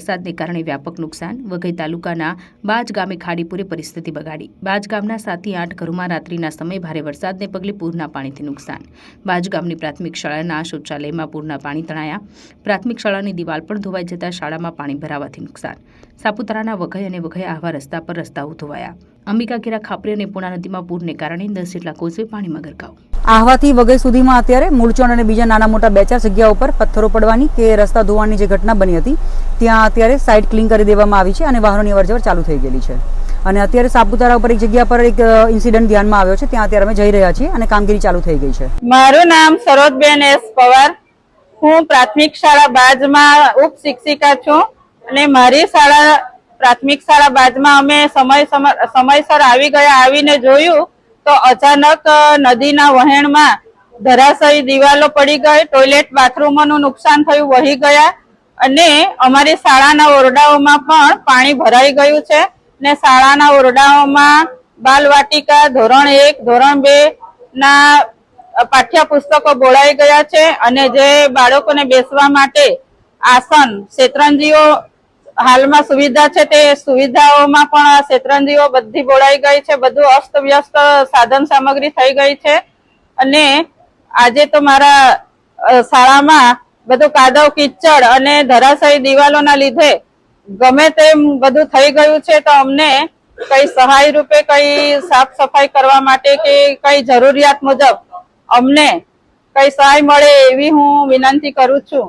વરસાદને કારણે વ્યાપક નુકસાન. વઘઈ તાલુકાના બાજ ગામે ખાડીપુરે પરિસ્થિતિ બગાડી. બાજ ગામના સાતથી આઠ ઘરોમાં રાત્રિના સમયે ભારે વરસાદને પગલે પૂરના પાણીથી નુકસાન. બાજ ગામની પ્રાથમિક શાળાના શૌચાલયમાં પૂરના પાણી તણાયા. પ્રાથમિક શાળાની દિવાલ પણ ધોવાઈ જતા શાળામાં પાણી ભરાવાથી નુકસાન. સાપુતારાના વઘઈ અને વઘઈ આહવા રસ્તા પર રસ્તાઓ ધોવાયા. અંબિકાકેરા ખાપરી અને પૂર્ણા નદીમાં પૂરને કારણે દસ જેટલા કોઝવે પાણીમાં ગરકાવ. આહવાથી વગઈ સુધીમાં અત્યારે મૂળચોણ અને બીજા નાના મોટા બે ચાર જગ્યાઓ ઉપર પથ્થરો પડવાની કે રસ્તા ધોવાની જે ઘટના બની હતી, ત્યાં અત્યારે સાઇડ ક્લીન કરી દેવામાં આવી છે અને વાહનોની અવરજવર ચાલુ થઈ ગયેલી છે. અને અત્યારે સાપુતારા ઉપર એક જગ્યા પર એક ઇન્સિડન્ટ ધ્યાનમાં આવ્યો છે, ત્યાં અત્યારે અમે જઈ રહ્યા છીએ અને કામગીરી ચાલુ થઈ ગઈ છે. મારું નામ સરોજબેન એસ પવાર. હું પ્રાથમિક શાળા બાજમાં ઉપ શિક્ષિકા છું અને મારી શાળા પ્રાથમિક શાળા બાજમાં અમે સમય સમ- સમયસર આવી ગયા, આવીને જોયું તો અચાનક નદીના વહેણમાં ધરાશયી દિવાલો પડી ગઈ ટોયલેટ બાથરૂમોનું નુકસાન થયું, વહી ગયા અને અમારી શાળાના ઓરડાઓમાં પણ પાણી ભરાઈ ગયું છે ને શાળાના ઓરડાઓમાં બાલવાટિકા, ધોરણ એક, ધોરણ બે ના પાઠ્યપુસ્તકો બોળાઈ ગયા છે અને જે બાળકોને બેસવા માટે આસન, શેતરંજીઓ હાલમાં સુવિધા છે તે સુવિધાઓમાં પણ શેતરંજીઓ બધી બોળાઈ ગઈ છે, બધું અસ્ત વ્યસ્ત સાધન સામગ્રી થઈ ગઈ છે. અને આજે તો મારા શાળામાં બધું કાદવ, કિચડ અને ધરાશાયી દિવાલોના લીધે ગમે તેમ બધું થઈ ગયું છે, તો અમને કઈ સહાય રૂપે કઈ સાફ સફાઈ કરવા માટે કે કઈ જરૂરિયાત મુજબ અમને કઈ સહાય મળે એવી હું વિનંતી કરું છું.